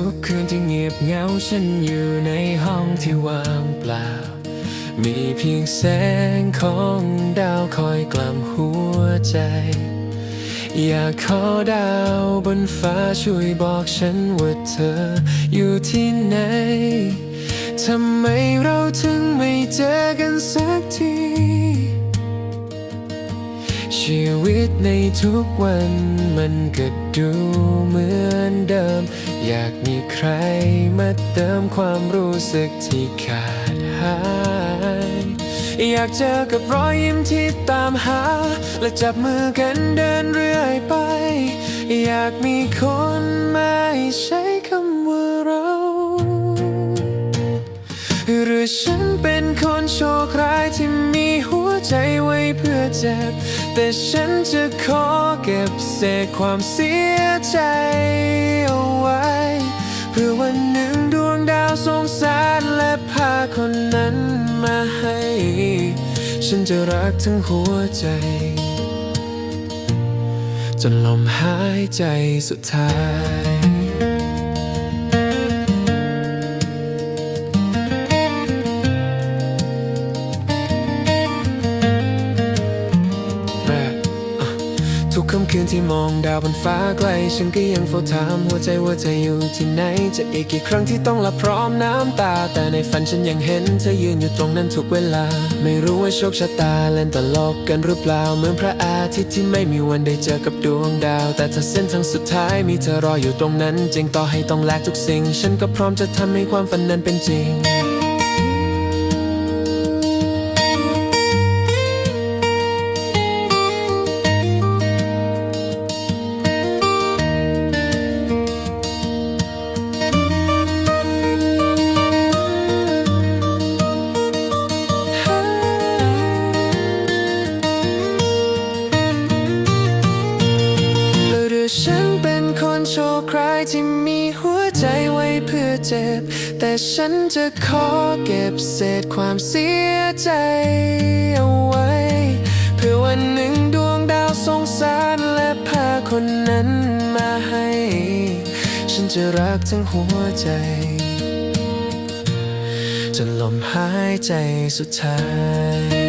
ุกคืนที่เงียบเงาฉันอยู่ในห้องที่ว่างเปล่า มีเพียงแสงของดาวคอยกล่ำหัวใจ อยากขอดาวบนฟ้าช่วยบอกฉันว่าเธออยู่ที่ไหน ทำไมเราถึงไม่เจอกันสักที ชีวิตในทุกวันมันก็ดูเหมือนเดิม อยากมีใครมาเติมความรู้สึกที่ขาดหาย อยากเจอกับรอยยิ้มที่ตามหา และจับมือกันเดินเรื่อยไป อยากมีคนมาให้ใช้คำ อฉันเป็นคนโชคร้ายที่มีหัวใจไว้เพื่อเจ็บ แต่ฉันจะขอเก็บเศษความเสียใจเอาไว้ เพื่อวันหนึ่งดวงดาวสงสารและพาคนนั้นมาให้ ฉันจะรักทั้งหัวใจ จนลมหายใจสุดท้าย ทุกค่ำคืนที่มองดาวบนฟ้าไกล ฉันก็ยังเฝ้าถามหัวใจว่าเธออยู่ที่ไหน จะอีกกี่ครั้งที่ต้องหลับพร้อมน้ำตา แต่ในฝันฉันยังเห็นเธอยืนอยู่ตรงนั้นทุกเวลา ไม่รู้ว่าโชคชะตาเล่นตลกกันหรือเปล่า เหมือนพระอาทิตย์ที่ไม่มีวันได้เจอกับดวงดาว แต่ถ้าเส้นทางสุดท้ายมีเธอรออยู่ตรงนั้นจริงต่อให้ต้องแลกทุกสิ่ง ฉันก็พร้อมจะทำให้ความฝันนั้นเป็นจริง ที่มีหัวใจไว้เพื่อเจ็บ แต่ฉันจะขอเก็บเศษความเสียใจเอาไว้ เพื่อวันหนึ่งดวงดาวสงสารและพาคนนั้นมาให้ ฉันจะรักทั้งหัวใจ จนลมหายใจสุดท้าย